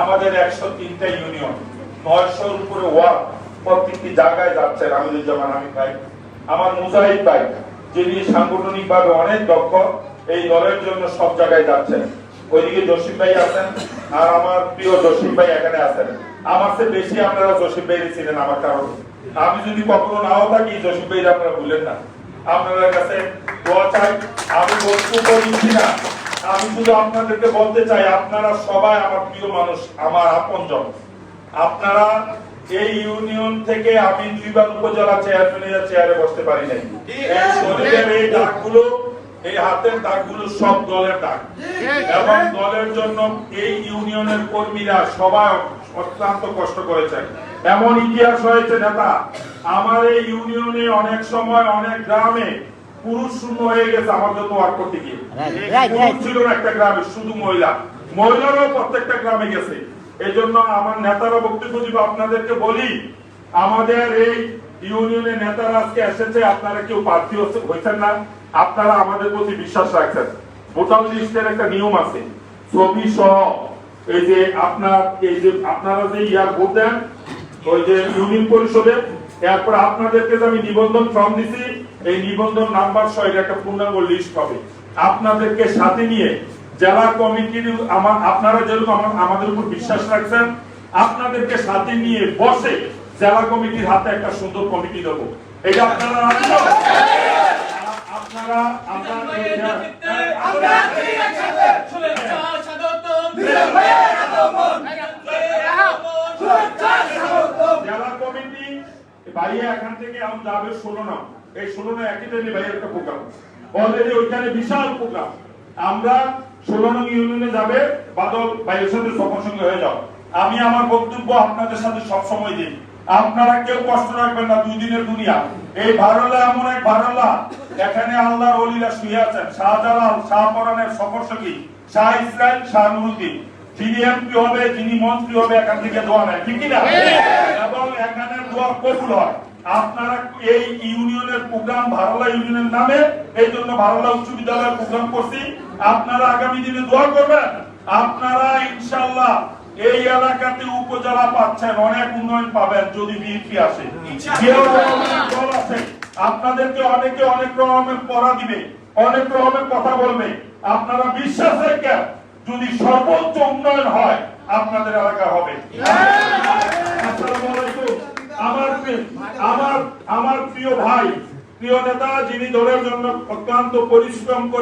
আমাদের একশো তিনটা ইউনিয়ন, নয়শোর উপরে ওয়ার্ড প্রত্যেকটি জায়গায় যাচ্ছেন আমিরুজ্জামান আমি ভাই। আমার মুজাহিদ ভাই, যিনি অনেক দক্ষ, এই দলের জন্য সব জায়গায় যাচ্ছেন। ওইদিকে জসিম ভাই আছেন আর আমার প্রিয় জসিম ভাই এখানে আছেন। আমার চেয়ে বেশি আপনারা জসিম ভাই ছিলেন আমার কারণে। আমি যদি কখনো নাও থাকি জসিম ভাই আপনারা ভুলেন না। আপনাদের কাছে দোয়া চাই আমি না আমি শুধু আপনাদেরকে বলতে চাই আপনারা সবাই আমার প্রিয় মানুষ আমার আপনজন। আপনারা এই ইউনিয়ন থেকে আমি দুইবার উপজেলা চেয়ারম্যানের চেয়ারে বসতে পারি নাই। এই শরীরের এই হাতের দাগগুলো সব দলের দাগ। এবং দলের জন্য এই ইউনিয়নের কর্মীরা সবাই অত্যন্ত কষ্ট করেছেন। এমন ইতিহাস হয়েছে নেতা আমার এই ইউনিয়নে অনেক সময় অনেক গ্রামে পুরুষ শূন্য হয়ে গেছে আমার যত ওয়ার্ক করতে গিয়ে. ছিল না একটা গ্রামে শুধু মহিলা। মহিলারাও প্রত্যেকটা গ্রামে গেছে। এই জন্য আমার নেতারা বক্তব্য দিব আপনাদেরকে বলি আমাদের এই ইউনিয়নের নেতারা আজকে এসেছে আপনারা কেউ প্রার্থী হয়েছেন না। আপনারা আমাদের প্রতি বিশ্বাস রাখছেন। ভোটার লিস্টের একটা নিয়ম আছে, ছবি সহ, এই যে আপনার, এই যে আপনারা যে ইয়ার ভোট দেন, ওই যে ইউনিয়ন পরিষদে, এরপর আপনাদেরকে যে আমি নিবন্ধন ফর্ম দিছি, এই নিবন্ধন নাম্বার সহ এটা একটা পূর্ণাঙ্গ লিস্ট হবে। আপনাদেরকে সাথে নিয়ে জেলা কমিটির আমার, আপনারা যেরকম আমাদের উপর বিশ্বাস রাখছেন, আপনাদেরকে সাথে নিয়ে বসে জেলা কমিটির হাতে একটা সুন্দর কমিটি দেবো। এটা? আপনারা আপনারা শুভেচ্ছা স্বাগতম জেলা কমিটি বাইরে এখান থেকে যাবে ষোলো নাম এই ষোলো একই দিনে বাইরে একটা প্রোগ্রাম ওইখানে বিশাল প্রোগ্রাম আমরা ষোলো নং ইউনিয়নে যাবে, বাদল বাইরের সাথে সঙ্গে হয়ে যাও। আমি আমার বক্তব্য আপনাদের সাথে সব সময় দিই। আপনারা কেউ কষ্ট রাখবেন না, দুই দিনের দুনিয়া। এই ভারলা এমন এক ভারলা, এখানে আল্লাহর অলিরা শুয়ে আছেন। শাহজালাল শাহপরানের সঙ্গী শাহ ইসরায়েল শাহ নুরুদ্দিন। যিনি এমপি হবে, যিনি মন্ত্রী হবে, এখান থেকে দোয়া নেয় ঠিক না এবং এখানে দোয়া কবুল হয়। আপনারা এই ইউনিয়নের প্রোগ্রাম ভারলা ইউনিয়নের নামে এই জন্য ভারলা উচ্চ বিদ্যালয়ের প্রোগ্রাম করছি। আপনারা আগামী দিনে দোয়া করবেন। আপনারা ইনশাল্লাহ এই এলাকাতে উপজেলা পাচ্ছেন অনেক উন্নয়ন পাবেন যদি বিএনপি আসে। দল আছে। আপনাদেরকে অনেকে অনেক রকমের পড়া দিবে অনেক রকমের কথা বলবে। আপনারা বিশ্বাস রেখে যদি সর্বোচ্চ উন্নয়ন হয় আপনাদের এলাকা হবে। আসসালামু। আমার আমার আমার প্রিয় ভাই প্রিয় নেতা যিনি দলের জন্য অত্যন্ত পরিশ্রম করে